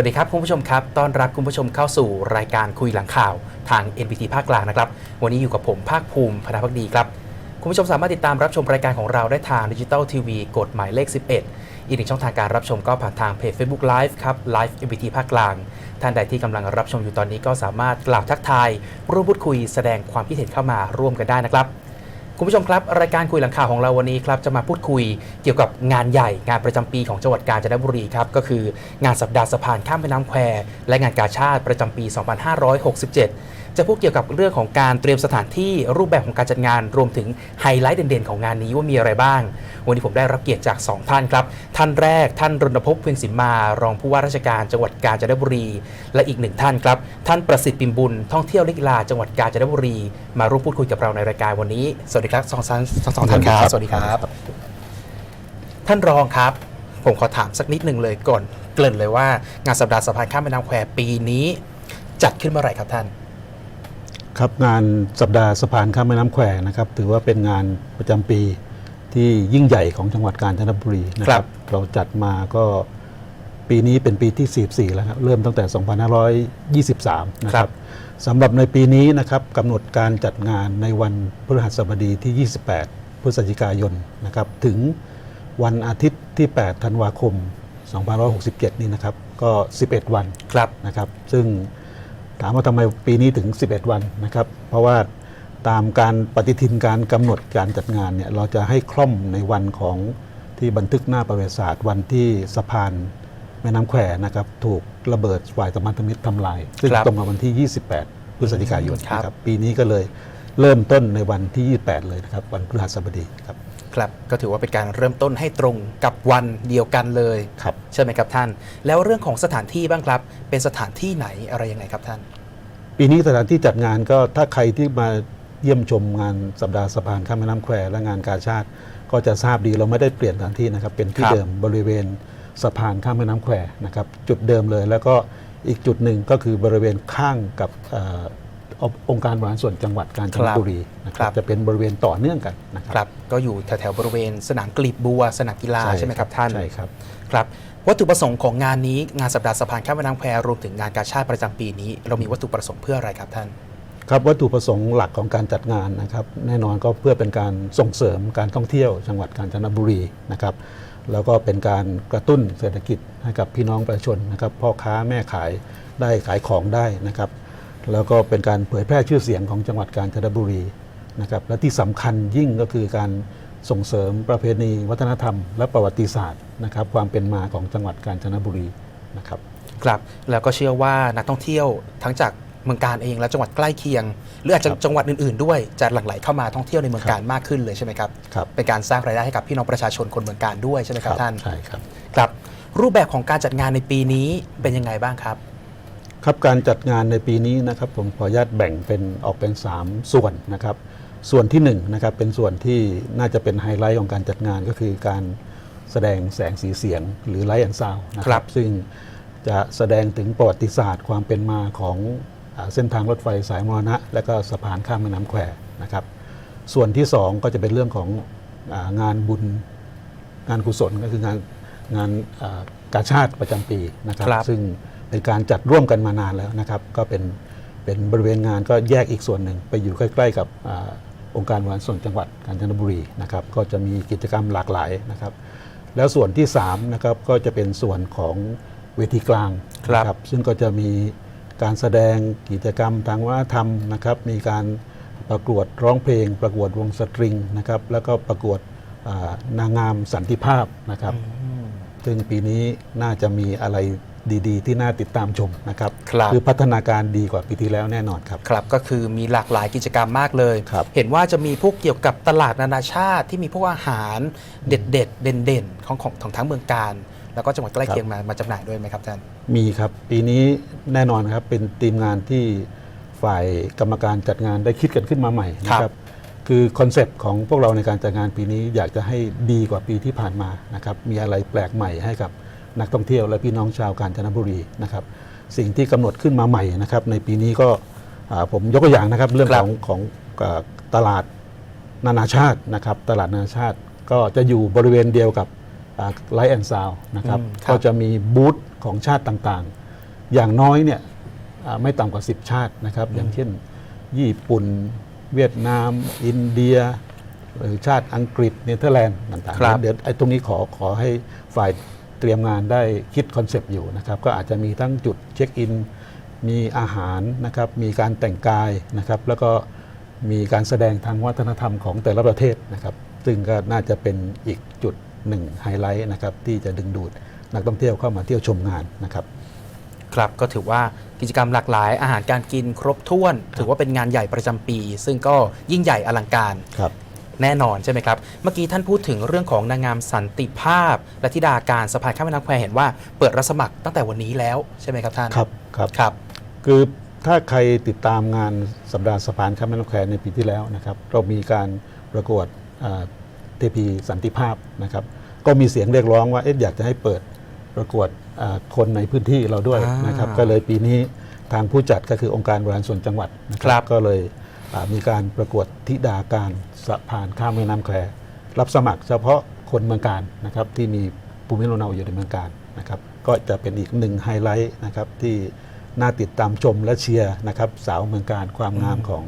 วัสดีครับคุณผู้ชมครับ ต้อนรับคุณผู้ชมเข้าสู่รายการคุยหลังข่าวทาง NPT ภาคกลางนะครับ วันนี้อยู่กับผมภาคภูมิพนาพักดีครับ คุณผู้ชมสามารถติดตามรับชมรายการของเราได้ทางดิจิตอลทีวีกฎหมายเลข 11 อีกหนึ่งช่องทางการรับชมก็ผ่านทางเพจ Facebook Live ครับ Live NPT ภาคกลาง ท่านใดที่กำลังรับชมอยู่ตอนนี้ก็สามารถกล่าวทักทาย ร่วมพูดคุยแสดงความคิดเห็นเข้ามาร่วมกันได้นะครับ คุณผู้ชมครับ รายการคุยหลังข่าวของเราวันนี้ครับจะมาพูดคุยเกี่ยวกับงานใหญ่งานประจำปีของจังหวัดกาญจนบุรีครับก็คืองานสัปดาห์สะพานข้ามแม่น้ำแควและงานกาชาติประจำปี 2567จะพูดเกี่ยวกับเรื่องของการเตรียมสถานที่รูปแบบของการจัดงาน รวมถึงไฮไลท์เด่นๆของงานนี้ว่ามีอะไรบ้าง วันนี้ผมได้รับเกียรติจาก 2 ท่านครับ ท่านแรกท่านรณพงษ์เพียงสิมมารองผู้ว่าราชการจังหวัดกาญจนบุรี และอีกหนึ่งท่านครับ ท่านประสิทธิ์ปิมบุญท่องเที่ยวลิกลาจังหวัดกาญจนบุรี มาร่วมพูดคุยกับเราในรายการวันนี้สวัสดีครับสองท่านทั้งสองท่านครับสวัสดีครับ ท่านรองครับ ผมขอถามสักนิดหนึ่งเลยก่อน เกริ่นเลยว่างานสัปดาห์สะพานข้ามแม่น้ำแควปีนี้ จัดขึ้นเมื่อไหร่ครับท่าน ครับงานสัปดาห์สะพานข้ามแม่น้ำแควนะครับถือว่าเป็นงานประจำปีที่ยิ่งใหญ่ของจังหวัดกาญจนบุรีนะคครัรับ บ เราจัดมาก็ปีนี้เป็นปีที่ 44 แล้วครับเริ่มตั้งแต่ 2523 นะคครัรับบสำหรับในปีนี้นะครับกำหนดการจัดงานในวันพฤหัสบดีที่ 28 พฤศจิกายนนะครับถึงวันอาทิตย์ที่ 8 ธันวาคม 2567 นี่นะครับก็ 11 วัน ครับ นะครับซึ่ง ถามว่าทำไมปีนี้ถึง 11 วันนะครับ เพราะว่าตามการปฏิทินการกำหนดการจัดงานเนี่ยเราจะให้คล่อมในวันของที่บันทึกหน้าประวัติศาสตร์ วันที่สะพานแม่น้ำแควนะครับถูกระเบิดฝ่ายสมพันธมิตรทำลาย ซึ่งครับตรงกับวันที่ 28 พฤศจิกายนครับ นะครับปีนี้ก็เลยเริ่มต้นในวันที่ 28 เลยนะครับ วันพฤหัสบดีครับ ครับก็ถือว่าเป็นการเริ่มต้นให้ตรงกับวันเดียวกันเลยครับ ใช่ไหมครับท่าน แล้วเรื่องของสถานที่บ้างครับ เป็นสถานที่ไหนอะไรยังไงครับท่าน ปีนี้สถานที่จัดงานก็ถ้าใครที่มาเยี่ยมชมงานสัปดาห์สะพานข้ามแม่น้ำแควและงานกาชาติ ก็จะทราบดีเราไม่ได้เปลี่ยนสถานที่นะครับ เป็นที่ครับ เดิมบริเวณสะพานข้ามแม่น้ำแควนะครับ จุดเดิมเลยแล้วก็อีกจุดหนึ่งก็คือบริเวณข้างกับเอ่อ องค์การบริหารส่วนจังหวัดกาญจนบุรีนะคครัรับบจะเป็นบริเวณต่อเนื่องกันนะคครัรับก็อยู่แถวๆบริเวณสนามกลีบบัว สนามกีฬาใช่ไหมครับท่านใช่ครับครับวัตถุประสงค์ของงานนี้งานสัปดาห์สะพานข้ามแม่น้ำแควรวมถึงงานกาชาติประจำปีนี้ เรามีวัตถุประสงค์เพื่ออะไรครับท่านครับวัตถุประสงค์หลักของการจัดงานนะครับ แน่นอนก็เพื่อเป็นการส่งเสริมการท่องเที่ยวจังหวัดกาญจนบุรีนะครับแล้วก็เป็นการกระตุ้นเศรษฐกิจให้กับพี่น้องประชาชนนะครับพ่อค้าแม่ขายได้ขายของได้นะครับ แล้วก็เป็นการเผยแพร่ชื่อเสียงของจังหวัดกาญจนบุรีนะครับและที่สำคัญยิ่งก็คือการส่งเสริมประเพณีวัฒนธรรม และประวัติศาสตร์นะครับความเป็นมาของจังหวัดกาญจนบุรีนะครับครับแล้วก็เชื่อว่านักท่องเที่ยวทั้งจากเมืองการเองและจังหวัดใกล้เคียง หรืออาจจะครับจังหวัดอื่นๆ ด้วยจะหลั่งไหลเข้ามาท่องเที่ยวในเมืองการมากขึ้นเลยใช่ไหมครับครับเป็นการสร้างรายได้ให้กับพี่น้องประชาชนคนเมืองการด้วยใช่ไหมครับท่านใช่ครับครับ รูปแบบของการจัดงานในปีนี้เป็นยังไงบ้างครับ ครับการจัดงานในปีนี้นะครับผมขออนุญาตแบ่งเป็นออกเป็น 3 ส่วนนะครับ ส่วนที่1นะครับเป็นส่วนที่น่าจะเป็นไฮไลท์ของการจัดงานก็คือการแสดงแสงสีเสียงหรือไลท์แอนซาวนะคครัรับบซึ่งจะแสดงถึงประวัติศาสตร์ความเป็นมาของอาเส้นทางรถไฟสายมรณะ และก็สะพานข้ามแม่น้ำแควนะครับ ส่วนที่ 2 ก็จะเป็นเรื่องของอางานบุญงานกุศลก็คืองานงานอ่ากาชาติประจำปีนะครับครับซึ่ง เป็นการจัดร่วมกันมานานแล้วนะครับ ก็เป็นเป็นบริเวณงานก็แยกอีกส่วนหนึ่งไปอยู่ใกล้ ๆ กับอาองค์การบริหารส่วนจังหวัดกาญจนบุรีนะครับ ก็จะมีกิจกรรมหลากหลายนะครับ แล้วส่วนที่3นะครับก็จะเป็นส่วนของเวทีกลางครับนะซึ่งก็จะมีการแสดงกิจกรรมทางวัฒนธรรมนะครับ มีการประกวดร้องเพลง ประกวดวงสตริงนะครับ แล้วก็ประกวดอ่านางงามสันติภาพนะครับ ซึ่งปีนี้น่าจะมีอะไร ดีๆ ที่น่าติดตามชมนะครับครับอพัฒนาการดีกว่าปีที่แล้วแน่นอนครับ ครับก็คือมีหลากหลายกิจกรรมมากเลย ครับ เห็นว่าจะมีพวกเกี่ยวกับตลาดนานาชาติที่มีพวกอาหารเด็ดๆเด่นๆของของของทั้งเมืองการ แล้วก็จังหวัดใกล้เคียงมามาจำหน่ายด้วยไหมครับท่านมีครับปีนี้แน่นอนครับเป็นทีมงานที่ฝ่ายกรรมการจัดงานได้คิดกันขึ้นมาใหม่นะคครัรับ บคือคอนเซปต์ของพวกเราในการจัดงานปีนี้อยากจะให้ดีกว่าปีที่ผ่านมานะครับมีอะไรแปลกใหม่ให้กับ นักท่องเที่ยวและพี่น้องชาวกาญจนบุรีนะครับ สิ่งที่กำหนดขึ้นมาใหม่นะครับ ในปีนี้ก็อ่าผมยกตัวอย่างนะครับเรื่องครัขบองของเอ่อตลาดนานาชาตินะครับ ตลาดนานาชาติก็จะอยู่บริเวณเดียวกับไลท์แอนด์ซาวนะครับอืมครับก็จะมีบูธของชาติต่างอย่างน้อยเนี่ยอ่าไม่ต่ำกว่า 10 ชาตินะครับ อย่างเช่น ญี่ปุ่น เวียดนาม อินเดีย หรือชาติอังกฤษเนเธอร์แลนด์ต่างครับๆเดี๋ยวไอ้ตรงนี้ขอขอให้ฝ่าย เตรียมงานได้คิดคอนเซปต์อยู่นะครับก็อาจจะมีทั้งจุดเช็คอิน มีอาหารนะครับมีการแต่งกายนะครับแล้วก็มีการแสดงทางวัฒนธรรมของแต่ละประเทศนะครับซึ่งก็น่าจะเป็นอีกจุดหนึ่งไฮไลท์นะครับที่จะดึงดูดนักท่องเที่ยวเข้ามาเที่ยวชมงานนะครับครับก็ถือว่ากิจกรรมหลากหลาย อาหารการกินครบถ้วน ถือว่าเป็นงานใหญ่ประจำปี ซึ่งก็ยิ่งใหญ่อลังการครับ แน่นอนใช่ไหมครับ เมื่อกี้ท่านพูดถึงเรื่องของนางงามสันติภาพ และธิดาการสะพานข้ามแม่น้ำแควเห็นว่าเปิดรับสมัครตั้งแต่วันนี้แล้วใช่ไหมครับท่าน ครับครับ ครับ คือถ้าใครติดตามงานสัปดาห์สะพานข้ามแม่น้ำแควในปีที่แล้วนะครับ เรามีการประกวดอ่าเทพีสันติภาพนะครับ ก็มีเสียงเรียกร้องว่าเอ๊ะอยากจะให้เปิดประกวดอ่าคนในพื้นที่เราด้วยอ่านนะครับ ก็เลยปีนี้ทางผู้จัดก็คือองค์การบริหารส่วนจังหวัดนะคครัรับ ก็เลยอ่ามีการประกวดธิดาการ สะพานข้ามแม่น้ำแควรับสมัครเฉพาะคนเมืองการนะครับที่มีภูมิลำเนาอยู่ในเมืองการนะครับก็จะเป็นอีกหนึ่งไฮไลท์นะครับที่น่าติดตามชมและเชียร์นะครับสาวเมืองการความงามของ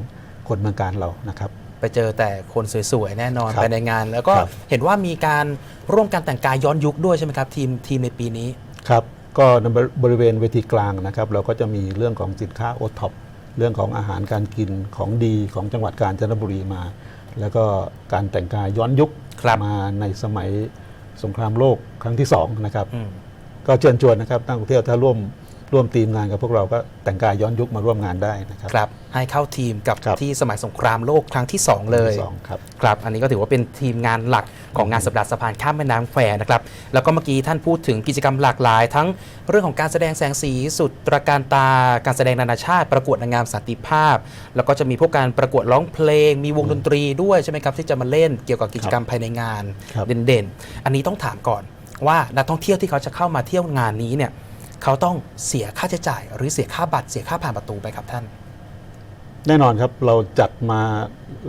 คนเมืองการเรานะครับ ไปเจอแต่คนสวยๆ แน่นอนครับไปในงาน แล้วก็ครับ เห็นว่ามีการร่วมกันแต่งกายย้อนยุคด้วยใช่ไหมครับ ทีมทีมในปีนี้ ครับก็ในบริเวณเวทีกลางนะครับ เราก็จะมีเรื่องของสินค้าโอท็อปเรื่องของอาหารการกินของดีของจังหวัดกาญจนบุรีมา แล้วก็การแต่งกายย้อนยุคครับมาในสมัยสงครามโลกครั้งที่สองนะครับอืมก็เชิญชวนนะครับนักท่องเที่ยวถ้าร่วม ร่วมทีมงานกับพวกเราก็แต่งกายย้อนยุคมาร่วมงานได้นะครับครับให้เข้าทีมกับครับที่สมัยสงครามโลกครั้งที่ 2 เลยสองครับครับ อันนี้ก็ถือว่าเป็นทีมงานหลักของงานสัปดาห์สะพานข้ามแม่น้ำแควนะครับ แล้วก็เมื่อกี้ท่านพูดถึงกิจกรรมหลากหลาย ทั้งเรื่องของการแสดงแสงสีสุดตระการตา การแสดงนานาชาติ ประกวดนางงามสันติภาพ แล้วก็จะมีพวกการประกวดร้องเพลง มีวงดนตรีด้วยใช่ไหมครับที่จะมาเล่นเกี่ยวกับกิจกรรมภายในงานครับเด่นๆ อันนี้ต้องถามก่อนว่านักท่องเที่ยวที่เขาจะเข้ามาเที่ยวงานนี้เนี่ย เขาต้องเสียค่าใช้จ่าย หรือเสียค่าบัตรเสียค่าผ่านประตูไปครับท่าน แน่นอนครับเราจัดมา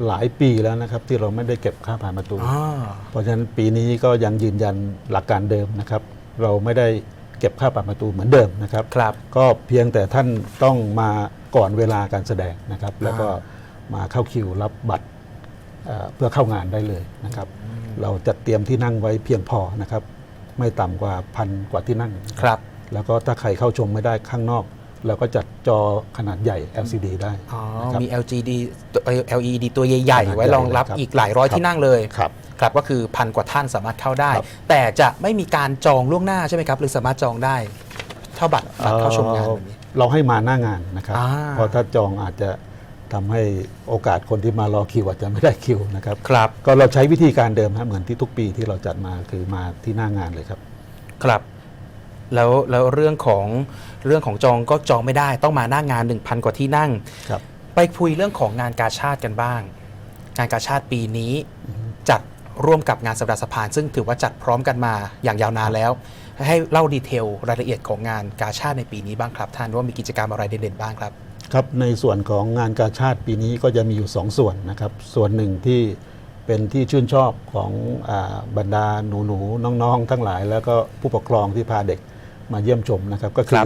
หลายปีแล้วนะครับ ที่เราไม่ได้เก็บค่าผ่านประตู อ่า เพราะฉะนั้นปีนี้ก็ยังยืนยันหลักการเดิมนะครับ เราไม่ได้เก็บค่าผ่านประตูเหมือนเดิมนะครับ ครับ ก็เพียงแต่ท่านต้องมาก่อนเวลาการแสดงนะครับ แล้วก็มาเข้าคิวรับบัตรเอ่อเพื่อเข้างานได้เลยนะครับ เราจัดเตรียมที่นั่งไว้เพียงพอนะครับ ไม่ต่ำกว่าพันกว่าที่นั่ง ครับ แล้วก็ถ้าใครเข้าชมไม่ได้ข้างนอก เราก็จัดจอขนาดใหญ่ LCD ได้อ๋อ นะครับ มี LGD ตัวเอ่อ LED ตัวใหญ่ขนาดๆไว้รองรับใหญ่เลยครับอีกหลายร้อยครับที่นั่งเลยครับครับก็คือพันกว่าท่านสามารถเข้าได้ ครับ แต่จะไม่มีการจองล่วงหน้าใช่ไหมครับ หรือสามารถจองได้เท่าบัตรบัตรเข้าชมงานแบบนี้ เราให้มาหน้างานนะครับ อ่า เพราะถ้าจองอาจจะทำให้โอกาสคนที่มารอคิวอาจจะไม่ได้คิวนะครับ ครับ ก็เราใช้วิธีการเดิมฮะเหมือนที่ทุกปีที่เราจัดมาคือมาที่หน้างานเลยครับ ครับ แล้วแล้วเรื่องของเรื่องของจองก็จองไม่ได้ ต้องมาหน้างาน 1,000 กว่าที่นั่ง ครับ ไปคุยเรื่องของงานกาชาติกันบ้าง งานกาชาติปีนี้จัดร่วมกับงานสัปดาห์สะพาน ซึ่งถือว่าจัดพร้อมกันมาอย่างยาวนานแล้ว ให้เล่าดีเทลรายละเอียดของงานกาชาติในปีนี้บ้างครับ ท่านว่ามีกิจกรรมอะไรเด่นๆบ้างครับ ครับในส่วนของงานกาชาติปีนี้ก็จะมีอยู่ 2 ส่วนนะครับ ส่วนหนึ่งที่เป็นที่ชื่นชอบของอาบรรดาหนูหนูๆน้องๆ ทั้งหลาย แล้วก็ผู้ปกครองที่พาเด็ก มาเยี่ยมชมนะครับ ก็คืครัอบ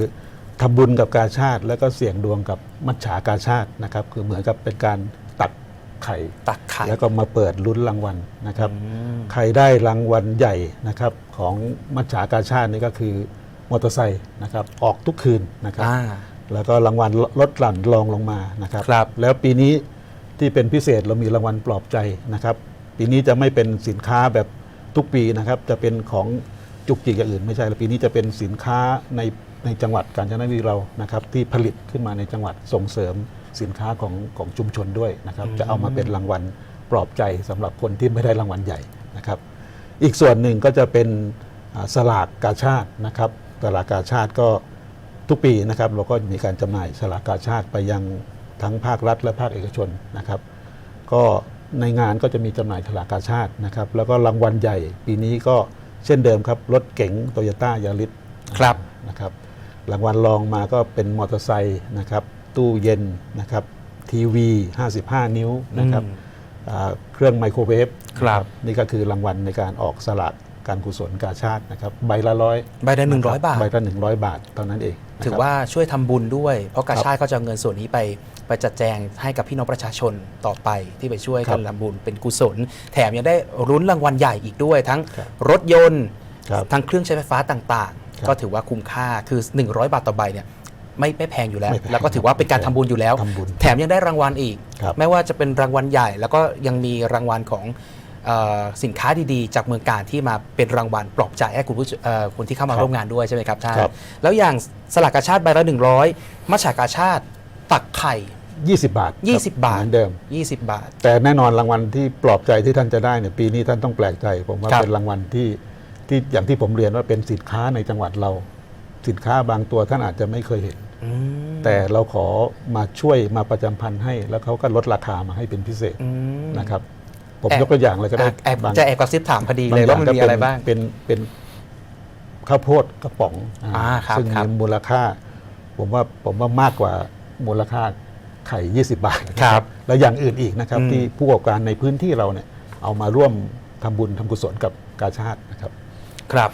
ทำบุญกับกาชาติ แล้วก็เสี่ยงดวงกับมัจฉากาชาตินะครับ คือเหมือนกับเป็นการตักไข่ตักไข่แล้วก็มาเปิดลุ้นรางวัลนะครับอืมใครได้รางวัลใหญ่นะครับ ของมัจฉากาชาตินี่ก็คือมอเตอร์ไซค์นะครับออกทุกคืนนะครับอ่าแล้วก็รางวัลลดหลั่นรองลงมานะครับครับแล้วปีนี้ที่เป็นพิเศษเรามีรางวัลปลอบใจนะครับ ปีนี้จะไม่เป็นสินค้าแบบทุกปีนะครับ จะเป็นของ จุกจิกอย่างอื่นไม่ใช่แล้วปีนี้จะเป็นสินค้าในในจังหวัดกาญจนบุรีเรานะครับที่ผลิตขึ้นมาในจังหวัดส่งเสริมสินค้าของของชุมชนด้วยนะครับจะเอามาเป็นรางวัลปลอบใจสำหรับคนที่ไม่ได้รางวัลใหญ่นะครับอีกส่วนหนึ่งก็จะเป็นอ่าสลากกาชาตินะครับสลากกาชาติก็ทุกปีนะครับเราก็มีการจำหน่ายสลากกาชาติไปยังทั้งภาครัฐและภาคเอกชนนะครับ ก็ในงานก็จะมีจำหน่ายสลากกาชาตินะครับแล้วก็รางวัลใหญ่ปีนี้ก็ เช่นเดิมครับรถเก๋งโตโยต้ายาริสครับนะครับรางวัลรองมาก็เป็นมอเตอร์ไซค์นะครับตู้เย็นนะครับทีวี 55 นิ้วนะครับอืมอ่าเครื่องไมโครเวฟครับนี่ก็คือรางวัลในการออกสลากการกุศลกาชาตินะครับใบละร้อยใบละหนึ่งร้อยบาทใบละหนึ่งร้อยบาทเท่านั้นเองถือว่าช่วยทำบุญด้วย เพราะกาชาติก็จะเอาเงินส่วนนี้ไป ไปจัดแจงให้กับพี่น้องประชาชนต่อไปที่ไปช่วยกันทำบุญเป็นกุศล แถมยังได้รุ้นรางวัลใหญ่อีกด้วย ทั้งครับรถยนต์ครับทั้งเครื่องใช้ไฟฟ้าต่างครับๆก็ถือว่าคุ้มค่าคือ 100 บาทต่อใบเนี่ยไม่ไม่แพงอยู่แล้วไม่แพงแล้วก็ถือว่าเป็นการทำบุญอยู่แล้วทำบุญแถมยังได้รางวัลอีกครับไม่ว่าจะเป็นรางวัลใหญ่ แล้วก็ยังมีรางวัลของเออสินค้าดีๆ จากเมืองการที่มาเป็นรางวัลปลอบใจให้คุณผู้ชเอ่อคนที่เข้ามาครับร่วมงานด้วยใช่ไหมครับท่านครับแล้วอย่างสลากกาชาติใบละ100มัชฉากาชาติตักไข่ 20 บาทค20 บาท เหมือนเดิม 20 บาท แต่แน่นอนรางวัลที่ปลอบใจที่ท่านจะได้เนี่ยปีนี้ท่านต้องแปลกใจ ผมว่าครับ เป็นรางวัลที่ที่อย่างที่ผมเรียนว่าเป็นสินค้าในจังหวัดเรา สินค้าบางตัวท่านอาจจะไม่เคยเห็น อืมแต่เราขอมาช่วยมาประจำพันธ์ให้ แล้วเขาก็ลดราคามาให้เป็นพิเศษอืม นะครับ ผมแอบ ยกตัวอย่างเลยก็ได้อะแอบบางจะแอบกระซิบถามพอดีบางเลยอย่ว่ามันมีอะไรบ้างเป็นเป็นข้าวโพดกระป๋องอ่าอ่าครับซึ่งครับ มีมูลค่า ผมว่าผมว่ามากกว่ามูลค่า ไข่ 20 บาทนะครับแล้วอย่างอื่นอีกนะครับอืมที่ผู้ประกอบการในพื้นที่เราเนี่ยเอามาร่วมทำบุญทำกุศลกับกาชาตินะครับ ครับ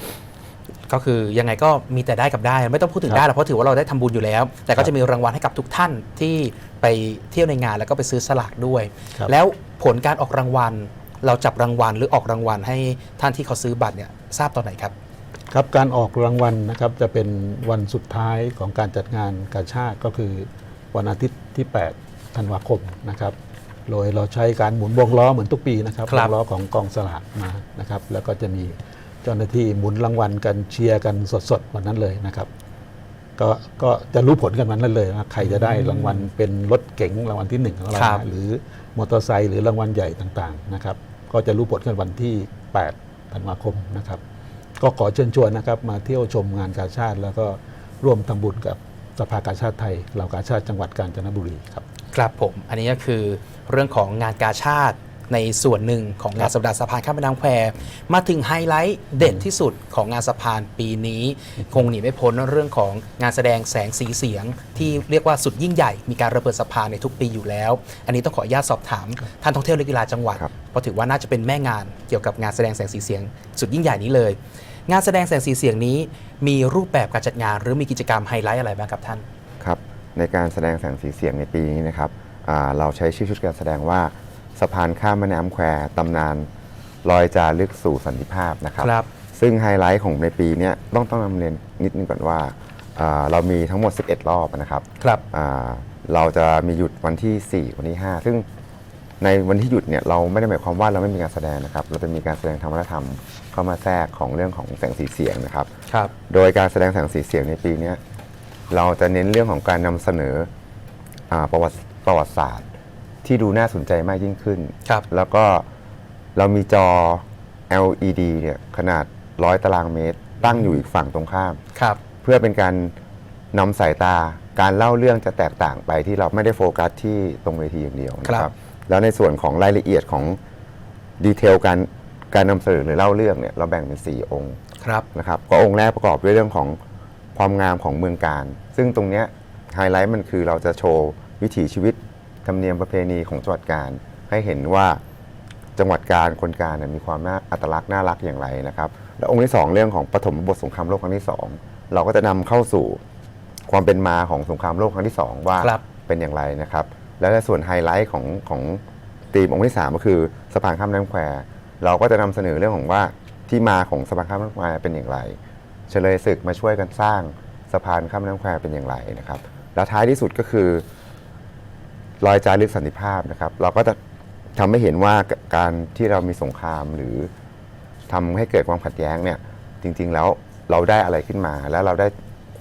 ก็คือยังไงก็มีแต่ได้กับได้ ไม่ต้องพูดถึงครับได้หรอกเพราะถือว่าเราได้ทำบุญอยู่แล้ว แต่ครัก็บจะมีรางวัลให้กับทุกท่านที่ไปเที่ยวในงานแล้วก็ไปซื้อสลากด้วยครับแล้วผลการออกรางวัล เราจับรางวัลหรือออกรางวัลให้ท่านที่เขาซื้อบัตรเนี่ยทราบตอนไหนครับ ครับการออกรางวัลนะครับจะเป็นวันสุดท้ายของการจัดงานกาชาติก็คือวันอาทิตย์ ที่ 8 ธันวาคมนะครับโดยเราใช้การหมุนวงล้อเหมือนทุกปีนะครับครัวบงล้อของกองสลากมานะครับ แล้วก็จะมีเจ้าหน้าที่หมุนรางวัลกันเชียร์กันสดๆวันนั้นเลยนะครับ ก็ก็จะรู้ผลกันวันนั้นเลยว่าใครจะได้รางวัลเป็นรถเก๋งรางวัลที่หนึ่งของเราครับนะหรือมอเตอร์ไซค์หรือรางวัลใหญ่ต่างๆนะครับ ก็จะรู้ผลกันวันที่ 8 ธันวาคมนะครับ ก็ขอเชิญชวนนะครับมาเที่ยวชมงานกาชาติ แล้วก็ร่วมทำบุญกับ สภากาชาติไทยเหล่ากาชาติจังหวัดกาญจนบุรีครับครับผมอันนี้ก็คือเรื่องของงานกาชาติในส่วนหนึ่งของงานสัปดาห์สะพานข้ามแม่น้ำแควมาถึงไฮไลท์เด่นที่สุดของงานสะพานปีนี้ คงหนีไม่พ้นเรื่องของงานแสดงแสงสีเสียง ที่เรียกว่าสุดยิ่งใหญ่มีการระเบิดสะพานในทุกปีอยู่แล้ว อันนี้ต้องขออนุญาตสอบถามท่านท่องเที่ยวและกีฬาจังหวัดครับเพราะถือว่าน่าจะเป็นแม่งานเกี่ยวกับงานแสดงแสงสีเสียง สุดยิ่งใหญ่นี้เลย งานแสดงแสงสีเสียงนี้ มีรูปแบบการจัดงาน หรือมีกิจกรรมไฮไลท์อะไรบ้างครับท่าน ครับ ในการแสดงแสงสีเสียงในปีนี้นะครับอ่าเราใช้ชื่อชุดการแสดงว่าสะพานข้ามแม่น้ำแควตำนานลอยจารึกสู่สันติภาพนะครับครับซึ่งไฮไลท์ของในปีเนี้ยต้องต้องนำเรียนนิดนึงก่อนว่าอ่าเรามีทั้งหมด 11 รอบนะครับครับอ่าเราจะมีหยุดวันที่ 4 วันที่ 5 ซึ่ง ในวันที่หยุดเนี่ยเราไม่ได้หมายความว่าเราไม่มีการแสดงนะครับ เราจะมีการแสดงทางวัฒนธรรมเข้ามาแทรกของเรื่องของแสงสีเสียงนะครับ ครับ โดยการแสดงแสงสีเสียงในปีเนี้ยเราจะเน้นเรื่องของการนำเสนออาประวัติประวัติศาสตร์ ที่ดูน่าสนใจมากยิ่งขึ้น ครับ แล้วก็เรามีจอ LED เนี่ยขนาด100ตารางเมตร ตั้งอยู่อีกฝั่งตรงข้าม ครับ เพื่อเป็นการนำสายตาการเล่าเรื่องจะแตกต่างไปที่เราไม่ได้โฟกัสที่ตรงเวทีอย่างเดียวนะคครัรับ บ แล้วในส่วนของรายละเอียดของดีเทลการการนำเสนอหรือเล่าเรื่องเนี่ยเราแบ่งเป็น 4 องค์ครับนะครับก็องค์แรกประกอบด้วยเรื่องของความงามของเมืองการ ซึ่งตรงเนี้ยไฮไลท์มันคือเราจะโชว์วิถีชีวิตธรรมเนียมประเพณีของจังหวัดการ ให้เห็นว่าจังหวัดการคนการเนี่ยมีความน่าอัตลักษณ์น่ารักอย่างไรนะครับ และองค์ที่สองเรื่องของปฐมบทสงครามโลกครั้งที่สองเราก็จะนำเข้าสู่ความเป็นมาของสงครามโลกครั้งที่สองว่าครับเป็นอย่างไรนะครับ และในส่วนไฮไลท์ของของธีมองค์ที่ 3 ก็คือสะพานข้ามน้ำแควเราก็จะนำเสนอเรื่องของว่าที่มาของสะพานข้ามน้ำแควเป็นอย่างไร เฉลยศึกมาช่วยกันสร้างสะพานข้ามน้ำแควเป็นอย่างไรนะครับ แล้วท้ายที่สุดก็คือรอยจารึกสันติภาพนะครับ เราก็จะทำให้เห็นว่าการที่เรามีสงครามหรือทำให้เกิดความขัดแย้งเนี่ยจริงๆแล้วเราได้อะไรขึ้นมา แล้วเราได้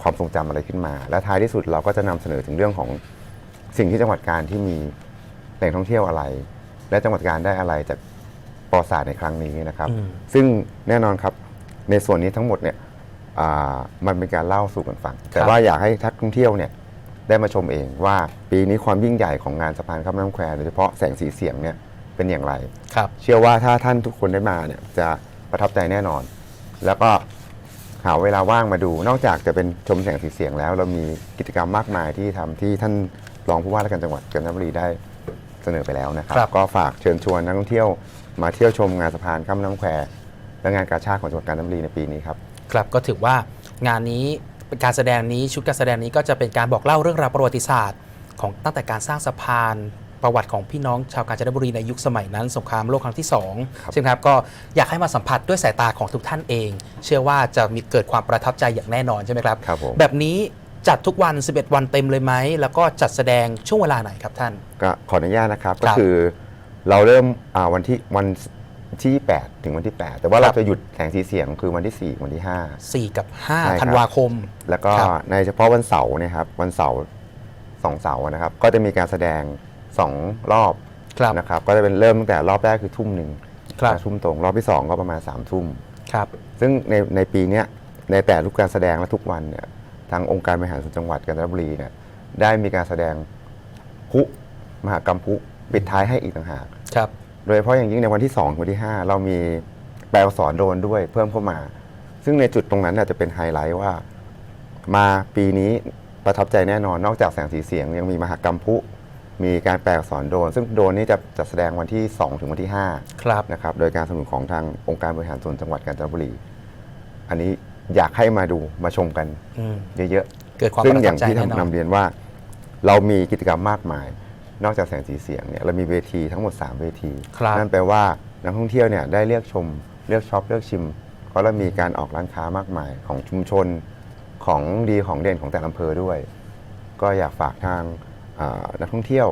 ความทรงจำอะไรขึ้นมา และท้ายที่สุดเราก็จะนำเสนอถึงเรื่องของ สิ่งที่จังหวัดการที่มีแหล่งท่องเที่ยวอะไร และจังหวัดการได้อะไรจากประวัติศาสตร์ในครั้งนี้นะครับอืมซึ่งแน่นอนครับในส่วนนี้ทั้งหมดเนี่ยอ่ามันเป็นการเล่าสู่กันฟัง แต่ว่าอยากให้ทักท่องเที่ยวเนี่ยได้มาชมเองว่าปีนี้ความยิ่งใหญ่ของงานสะพานข้ามน้ำแควโดยเฉพาะแสงสีเสียงเนี่ยเป็นอย่างไรครับ เชื่อว่าถ้าท่านทุกคนได้มาเนี่ยจะประทับใจแน่นอน แล้วก็หาเวลาว่างมาดู นอกจากจะเป็นชมแสงสีเสียงแล้ว เรามีกิจกรรมมากมายที่ทำที่ท่าน รองผู้ว่าราชการจังหวัดกาญจนบุรีได้เสนอไปแล้วนะครับ ครับ ก็ฝากเชิญชวนนักท่องเที่ยวมาเที่ยวชมงานสะพานข้ามน้ำแควและงานกาชาดของจังหวัดกาญจนบุรีในปีนี้ครับ ครับก็ถือว่างานนี้การแสดงนี้ชุดการแสดงนี้ก็จะเป็นการบอกเล่าเรื่องราวประวัติศาสตร์ ของตั้งแต่การสร้างสะพานประวัติของพี่น้องชาวกาญจนบุรีในยุคสมัยนั้น สงครามโลกครั้งที่2ใช่ไหมครับก็อยากให้มาสัมผัสด้วยสายตาของทุกท่านเอง เชื่อว่าจะมีเกิดความประทับใจอย่างแน่นอนใช่ไหมครับ ครับผม แบบนี้ จัดทุกวัน 11 วันเต็มเลยไหม แล้วก็จัดแสดงช่วงเวลาไหนครับท่าน ก็ขออนุญาตนะครับคก็รับคือเราเริ่มอ่าวันที่วันที่8ถึงวันที่ 8 แต่ว่าครัเราบจะหยุดแสงสีเสียงคือวันที่ 4 วันที่4กับ ใช่ครับ 5 ธันวาคม5แล้วก็ครับ ในเฉพาะวันเสาร์เนยครับวันเสาร์สองเสาร์นะครับ ก็จะมีการแสดง 2 รอบครับ นะครับ ก็จะเป็นเริ่มตั้งแต่รอบแรกคือทุ่มหนึ่งครับ ทุ่มตรงรอบที่ 2 ก็ประมาณ3ามทุ่ม ครับ ซึ่งในในปีเนี้ยในแต่ทุกการแสดงและทุกวันเนี่ย ทางองค์การบริหารส่วนจังหวัดกาญจนบุรีเนี่ยได้มีการแสดงพลุมหากรรมพลุปิดท้ายให้อีกต่างหากครับ โดยเฉพาะอย่างยิ่งในวันที่2วันที่ 5 เรามีแปลอักษรโดรนด้วยเพิ่มเข้ามา ซึ่งในจุดตรงนั้นน่ะจะเป็นไฮไลท์ว่า มาปีนี้ประทับใจแน่นอนนอกจากแสงสีเสียง ยังมีมหากรรมพลุมีการแปลอักษรโดรนซึ่งโดรนนี้จะจะแสดงวันที่ 2 ถึงวันที่5ครับนะครับโดยการสนับสนุนของทางองค์การบริหารส่วนจังหวัดกาญจนบุรี อันนี้ อยากให้มาดูมาชมกันอืม เยอะเกิดความๆซึ่ปงระอทัย่าบงใจที่แน่นอนนำเรียนว่า เรามีกิจกรรมมากมาย นอกจากแสงสีเสียงเนี่ยเรามีเวทีทั้งหมด 3 เวที ครับ นั่นแปลว่านักท่องเที่ยวเนี่ยได้เลือกชมเลือกช็อปเลือกชิม เพราะเรามีการออกร้านค้ามากมายของชุมชนของดีของเด่นของแต่ละอำเภอด้วย ก็อยากฝากทางอ่านักท่องเที่ยว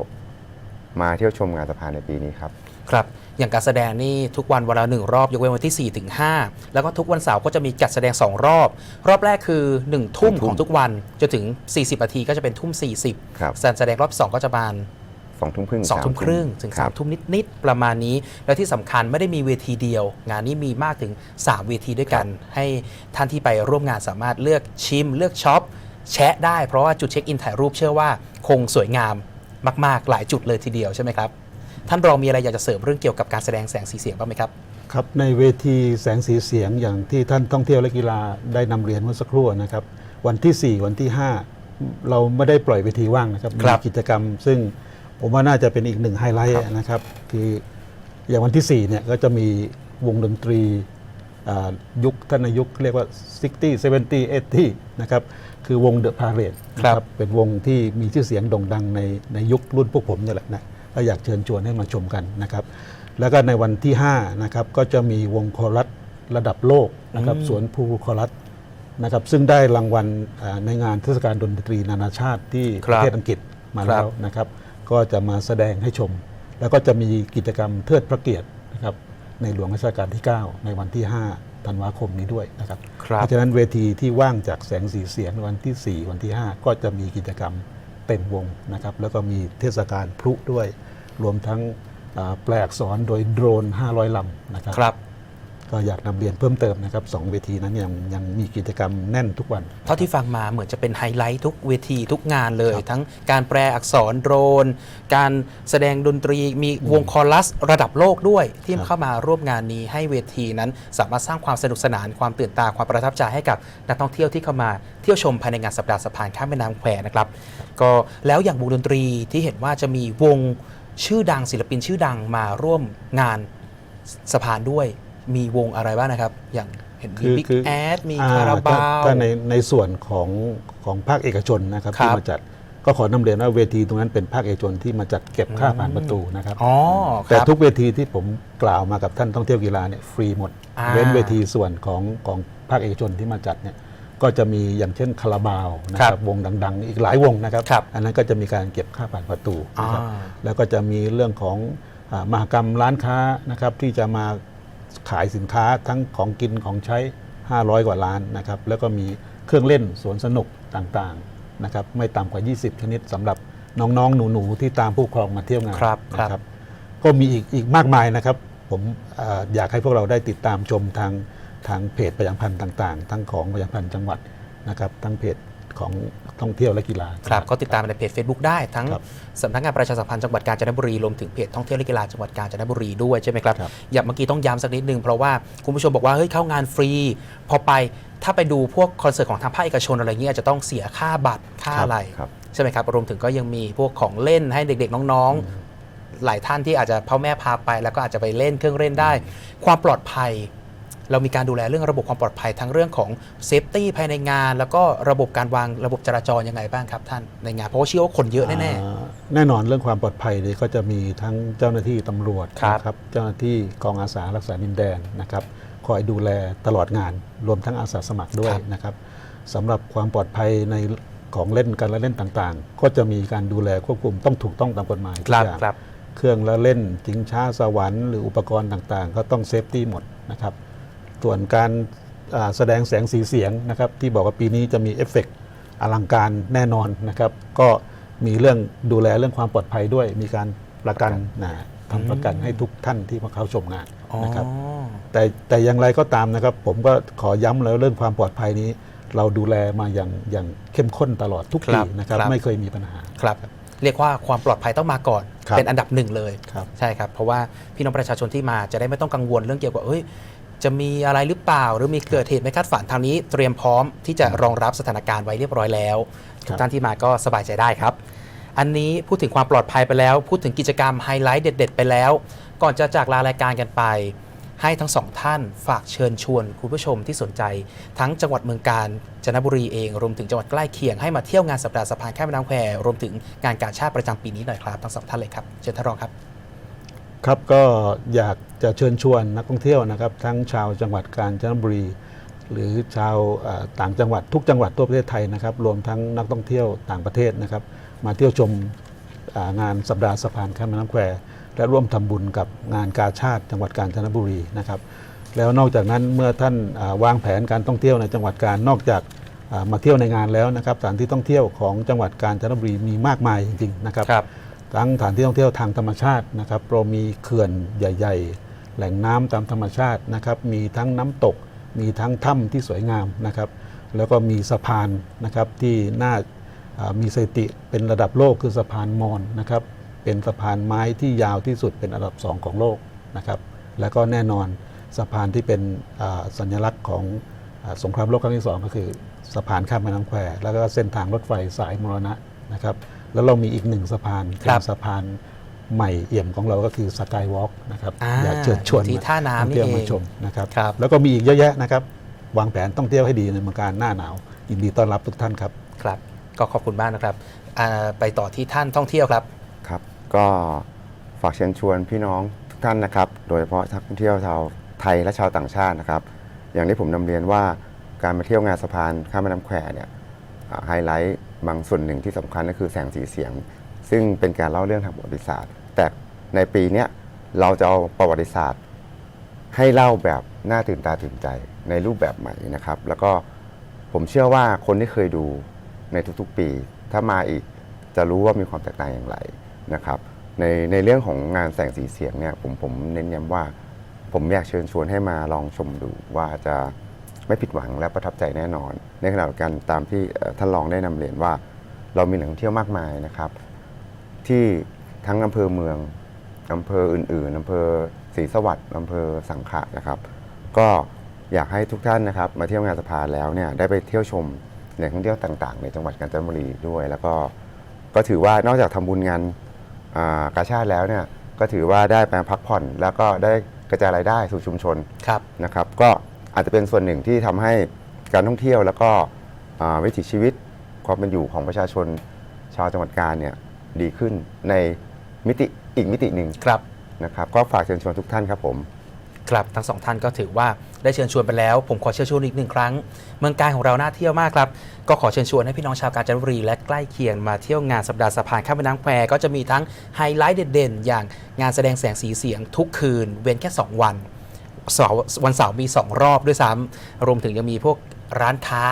มาเที่ยวชมงานสะพานในปีนี้ครับ ครับ อย่างการแสดงนี่ทุกวันวันละหนึ่งรอบยกเว้นวันที่4ถึง5แล้วก็ทุกวันเสาร์ก็จะมีจัดแสดง 2 รอบ รอบแรกคือ 1 ทุ่มหนึ่งทุ่มของทุกวันจนถึง 40นาทีก็จะเป็นทุ่ม 40ครับการแสดงรอบ 2 ก็จะประมาณสองทุ่มครึ่งสองทุ่มสาครึ่งถึงคสารัมบทุ่มนิดๆประมาณนี้ แล้วที่สำคัญไม่ได้มีเวทีเดียว งานนี้มีมากถึง 3 เวทีด้วยกัน ให้ท่านที่ไปร่วมงานสามารถเลือกชิม เลือกช็อปแชะได้เพราะว่าจุดเช็คอินถ่ายรูปเชื่อว่าคงสวยงามมาก ๆ หลายจุดเลยทีเดียวใช่ไหมครับ ท่านรองมีอะไรอยากจะเสริมเรื่องเกี่ยวกับการแสดงแสงสีเสียงบ้างไหมครับ ครับในเวทีแสงสีเสียงอย่างที่ท่านท่องเที่ยวและกีฬาได้นำเรียนเมื่อสักครู่นะครับ วันที่ 4 วันที่ 5 เราไม่ได้ปล่อยเวทีว่างนะครับครัมีบกิจกรรม ซึ่งผมว่าน่าจะเป็นอีกหนึ่งไฮไลท์นะครับคืออย่างวันที่ 4 เนี่ยก็จะมีวงดนตรีอ่ายุคท่านนายยุคเรียกว่า 60 70 80 นะครับ คือวงเดอะพาเรดนะครับเป็นวงที่มีชื่อเสียงโด่งดังในในยุครุ่นพวกผมเนี่ยแหละนะ ก็อยากเชิญชวนให้มาชมกันนะครับ แล้วก็ในวันที่5นะครับก็จะมีวงคอรัสระดับโลกนะครับอืมสวนภูคอรัสนะครับซึ่งได้รางวัลอ่าในงานเทศกาลดนตรีนานาชาติที่คปรับระเทศอังกฤษมาแล้วนะครับ ก็จะมาแสดงให้ชม แล้วก็จะมีกิจกรรมเทิดพระเกียรตินะครับในหลวงรัชกาลที่ 9 ในวันที่ 5 ธันวาคมนี้ด้วยนะครับครับเพราะฉะนั้นเวทีที่ว่างจากแสงสีเสียงวันที่ 4 วันที่ 5 ก็จะมีกิจกรรมเต็มวงนะครับแล้วก็มีเทศกาลพลุด้วย รวมทั้งแปลอักษรโดยโดรน 500ลำนะครับ ก็อยากนำเรียนเพิ่มเติมนะครับสองเวทีนั้นยังยังมีกิจกรรมแน่นทุกวัน เท่าที่ฟังมาเหมือนจะเป็นไฮไลท์ทุกเวทีทุกงานเลยครับทั้งการแปลอักษรโดรน การแสดงดนตรีมีวงคอรัสระดับโลกด้วย ที่ครับเข้ามาร่วมงานนี้ให้เวทีนั้นสามารถสร้างความสนุกสนานความตื่นตาความประทับใจให้กับนักท่องเที่ยวที่เข้ามาเที่ยวชมภายในงานสัปดาห์สะพานข้ามแม่น้ำแควนะครับก็แล้วอย่างวงดนตรีที่เห็นว่าจะมีวงชื่อดังศิลปินชื่อดังมาร่วมงานสะพานด้วย มีวงอะไรบ้างนะครับ อย่างเห็นมีคือบิ๊กคือแอดมีอ่คาราบาถ้วถ้าในในส่วนของของภาคเอกชนนะครับครับที่มาจัดก็ขอนำเรียนว่าเวทีตรงนั้นเป็นภาคเอกชนที่มาจัดเก็บค่าผ่านประตูนะครับอ๋อคแต่รับทุกเวทีที่ผมกล่าวมากับท่านท่องเที่ยวกีฬาเนี่ยฟรีหมดอ่าเว้นเวทีส่วนของของภาคเอกชนที่มาจัดเนี่ยก็จะมีอย่างเช่นคาราบาวนะคครัรับบวงดัง ๆ อีกหลายวงนะครับครับ อันนั้นก็จะมีการเก็บค่าผ่านประตูนะครับอ่าแล้วก็จะมีเรื่องของอามหกรรมร้านค้านะครับที่จะมา ขายสินค้าทั้งของกินของใช้ 500 กว่าล้านนะครับแล้วก็มีเครื่องเล่นสวนสนุกต่างๆนะครับไม่ต่ำกว่า 20 ชนิดสำหรับน้องๆ หนูๆ ที่ตามผู้ปกครองมาเที่ยวงานครับนะครับ ก็มีอีกอีกมากมายนะครับ ผมเอออยากให้พวกเราได้ติดตามชมทางทางเพจประชาสัมพันธ์ต่าง ๆ ทั้งของประชาสัมพันธ์จังหวัดนะครับทั้งเพจของ ท่องเที่ยวและกีฬา ครับก็ติดตามในเพจ Facebook ได้ทั้งครับสำนักงานประชาสัมพันธ์จังหวัดกาญจนบุรีรวมถึงเพจท่องเที่ยวและกีฬาจังหวัดกาญจนบุรีด้วยใช่ไหมครับครับอย่างเมื่อกี้ต้องย้ำสักนิดนึงเพราะว่าคุณผู้ชมบอกว่าเฮ้ยเข้างานฟรี พอไปถ้าไปดูพวกคอนเสิร์ตของทางภาคเอกชนอะไรเงี้ยอาจจะต้องเสียค่าบัตรค่าอะไรครับใช่ไหมครับรวมถึงก็ยังมีพวกของเล่นให้เด็กๆ น้องๆ หลายท่านที่อาจจะพ่อแม่พาไป แล้วก็อาจจะไปเล่นเครื่องเล่นได้ ความปลอดภัย เรามีการดูแลเรื่องระบบความปลอดภัยทั้งเรื่องของเซฟตี้ภายในงาน แล้วก็ระบบการวางระบบจราจรยังไงบ้างครับท่านในงาน เพราะว่าเชื่อว่าคนเยอะแน่ อ่าแน่นอนเรื่องความปลอดภัยเนี่ยก็จะมีทั้งเจ้าหน้าที่ตำรวจครับนะครับเจ้าหน้าที่กองอาสารักษาดินแดนนะครับคอยดูแลตลอดงานรวมทั้งอาสาสมัครด้วยนะครับสำหรับความปลอดภัยในของเล่นการละเล่นต่างๆ ก็จะมีการดูแลควบคุมต้องถูกต้องตามกฎหมายๆทุกอย่างครับเครื่องละเล่นจิงช้าสวรรค์หรืออุปกรณ์ต่างๆ ก็ต้องเซฟตี้หมดนะครับ ส่วนการอ่าแสดงแสงสีเสียงนะครับที่บอกว่าปีนี้จะมีเอฟเฟกต์อลังการแน่นอนนะครับ ก็มีเรื่องดูแลเรื่องความปลอดภัยด้วย มีการประกันนะทำประกันให้ทุกท่านที่มาเข้าชมงานอ๋อนะครับแต่แต่อย่างไรก็ตามนะครับ ผมก็ขอย้ำแล้วเรื่องความปลอดภัยนี้ เราดูแลมาอย่างอย่างเข้มข้นตลอดทุกครัปีบนะครับครับ ไม่เคยมีปัญหาครับ เรียกว่าความปลอดภัยต้องมาก่อนครับเป็นอันดับหนึ่งเลยครับใช่ครับ เพราะว่าพี่น้องประชาชนที่มาจะได้ไม่ต้องกังวลเรื่องเกี่ยวกับเอ้ย จะมีอะไรหรือเปล่า หรือมีเกิดเหตุไม่คาดฝันทางนี้เตรียมพร้อมที่จะรองรับสถานการณ์ไว้เรียบร้อยแล้วทุกท่านที่มาก็สบายใจได้ครับ อันนี้พูดถึงความปลอดภัยไปแล้ว พูดถึงกิจกรรมไฮไลท์เด็ด ๆ ไปแล้ว ก่อนจะจากลารายการกันไป ให้ทั้งสองท่านฝากเชิญชวนคุณผู้ชมที่สนใจ ทั้งจังหวัดเมืองการจันทบุรีเองรวมถึงจังหวัดใกล้เคียงให้มาเที่ยวงานสัปดาห์สะพานข้ามแม่น้ำแควรวมถึงงานกาชาติประจำปีนี้หน่อยครับทั้งสองท่านเลยครับเชิญท่านรองครับ ครับก็อยากจะเชิญชวนนักท่องเที่ยวนะครับ ทั้งชาวจังหวัดกาญจนบุรี หรือชาวต่างจังหวัดทุกจังหวัดทั่วประเทศไทยนะครับ รวมทั้งนักท่องเที่ยวต่างประเทศนะครับ มาเที่ยวชมงานสัปดาห์สะพานข้ามแม่น้ำแควและร่วมทำบุญกับงานกาชาติจังหวัดกาญจนบุรีนะครับ แล้วนอกจากนั้นเมื่อท่านวางแผนการท่องเที่ยวในจังหวัดกาญนอกจากมาเที่ยวในงานแล้วนะครับสถานที่ท่องเที่ยวของจังหวัดกาญจนบุรีมีมากมายจริงๆนะครับครับ ทั้งสถานที่ท่องเที่ยวทางธรรมชาตินะครับเรามีเขื่อนใหญ่ ๆ แหล่งน้ำตามธรรมชาตินะครับ มีทั้งน้ำตก มีทั้งถ้ำที่สวยงามนะครับ แล้วก็มีสะพานนะครับที่น่ามีสถิติเป็นระดับโลกคือสะพานมอญนะครับ เป็นสะพานไม้ที่ยาวที่สุดเป็นอันดับสองของโลกนะครับ แล้วก็แน่นอนสะพานที่เป็นสัญลักษณ์ของอสงครามโลกครั้งที่สองก็คือสะพานข้ามแม่น้ำแควแล้วก็เส้นทางรถไฟสายมรณะนะครับ แล้วเรามีอีกหนึ่งสะพานคเป็รันบสะพานใหม่เอี่ยมของเราก็คือสกายวอล์กนะครับอ่าอยากเชิญชวนที่ท่าน้ำท่องเที่ยวนี่เองมาชมนะครับครับแล้วก็มีอีกเยอะแยะนะครับ วางแผนท่องเที่ยวให้ดีในเมืองการหน้าหนาวยินดีต้อนรับทุกท่านครับครับ ก็ขอบคุณมากนะครับอ่าไปต่อที่ท่านท่องเที่ยวครับครับ ก็ฝากเชิญชวนพี่น้องทุกท่านนะครับ โดยเฉพาะนักท่องเที่ยวชาวไทยและชาวต่างชาตินะครับ อย่างที่ผมนำเรียนว่าการมาเที่ยวงานสะพานข้ามแม่น้ำแควเนี่ยอ่าไฮไลท์ บางส่วนหนึ่งที่สำคัญก็คือแสงสีเสียง ซึ่งเป็นการเล่าเรื่องทางประวัติศาสตร์ แต่ในปีนี้เราจะเอาประวัติศาสตร์ ให้เล่าแบบน่าตื่นตาตื่นใจในรูปแบบใหม่นะครับ แล้วก็ผมเชื่อว่าคนที่เคยดูในทุกๆปี ถ้ามาอีกจะรู้ว่ามีความแตกต่างอย่างไรนะครับ ในในเรื่องของงานแสงสีเสียงเนี่ยผมผมเน้นย้ำว่า ผมอยากเชิญชวนให้มาลองชมดูว่าจะ ไม่ผิดหวังและประทับใจแน่นอน ในขณะเดียวกันตามที่เอ่อท่านรองได้นำเรียนว่า เรามีแหล่งท่องเที่ยวมากมายนะครับ ที่ทั้งอำเภอเมืองอำเภออื่น ๆอำเภอศรีสวัสดิ์อำเภอสังขะนะครับ ก็อยากให้ทุกท่านนะครับ มาเที่ยวงานสะพานแล้วเนี่ยได้ไปเที่ยวชมแหล่งท่องเที่ยวต่าง ๆ ในจังหวัดกาญจนบุรีด้วย แล้วก็ก็ถือว่านอกจากทำบุญงานอ่ากาชาติแล้วเนี่ยก็ถือว่าได้ไปพักผ่อน แล้วก็ได้กระจายรายได้สู่ชุมชนครับนะครับ ก็ อาจจะเป็นส่วนหนึ่งที่ทำให้การท่องเที่ยวแล้วก็อ่าวิถีชีวิตความเป็นอยู่ของประชาชนชาวจังหวัดกาญเนี่ยดีขึ้นในมิติอีกมิติหนึ่งครับนะครับ ก็ฝากเชิญชวนทุกท่านครับผมครับทั้งสองท่านก็ถือว่าได้เชิญชวนไปแล้ว ผมขอเชิญชวนอีกหนึ่งครั้ง เมืองการของเราน่าเที่ยวมากครับ ก็ขอเชิญชวนให้พี่น้องชาวกาญจนบุรีและใกล้เคียงมาเที่ยวงานสัปดาห์สะพานข้ามแม่น้ำแควก็จะมีทั้งไฮไลท์เด่นๆ อย่างงานแสดงแสงสีเสียงทุกคืน เว้นแค่ 2 วัน เสาร์วันเสาร์มี 2 รอบด้วยซ้ำรวมถึงยังมีพวกร้านค้า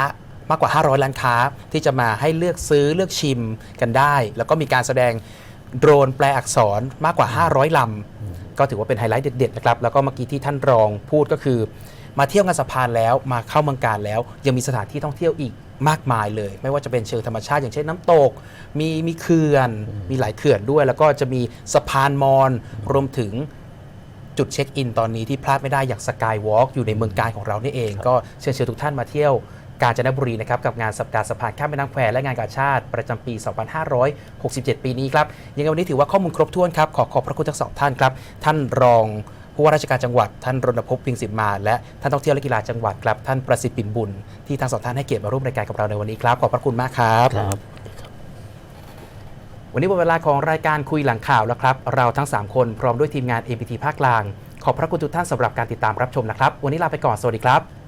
มากกว่า 500 ร้านค้าที่จะมาให้เลือกซื้อเลือกชิมกันได้ แล้วก็มีการแสดงโดรนแปลอักษรมากกว่า 500 ลำ ก็ถือว่าเป็นไฮไลท์เด็ดๆนะครับ แล้วก็เมื่อกี้ที่ท่านรองพูดก็คือ มาเที่ยวงานสะพานแล้วมาเข้าเมืองการแล้ว ยังมีสถานที่ท่องเที่ยวอีกมากมายเลย ไม่ว่าจะเป็นเชิงธรรมชาติอย่างเช่นน้ำตก มีมีเขื่อน มีหลายเขื่อนด้วย แล้วก็จะมีสะพานมอญรวมถึง จุดเช็คอินตอนนี้ที่พลาดไม่ได้อย่างสกายวอล์กอยู่ในเมืองการของเรานี่เอง ก็เชิญเชิญทุกท่านมาเที่ยวกาญจนบุรีนะครับกับงานสัปดาห์สะพานข้ามแม่น้ำแควและงานกาชาติประจำปี 2567 ปีนี้ครับยังไงวันนี้ถือว่าข้อมูลครบถ้วนครับขอขอบพระคุณทั้งสองท่านครับ ท่านรองผู้ว่าราชการจังหวัด ท่านรณพงศ์พิงสิมมาและท่านท่องเที่ยวและกีฬาจังหวัดครับท่านประสิทธิ์ปิ่นบุญที่ทั้งสองท่านให้เกียรติมาร่วมรายการกับเราในวันนี้ครับขอบพระคุณมากครับครับ วันนี้หมดเวลาของรายการคุยหลังข่าวแล้วครับ เราทั้ง 3 คนพร้อมด้วยทีมงาน MPT ภาคกลาง ขอบพระคุณทุกท่านสำหรับการติดตามรับชมนะครับ วันนี้ลาไปก่อน สวัสดีครับ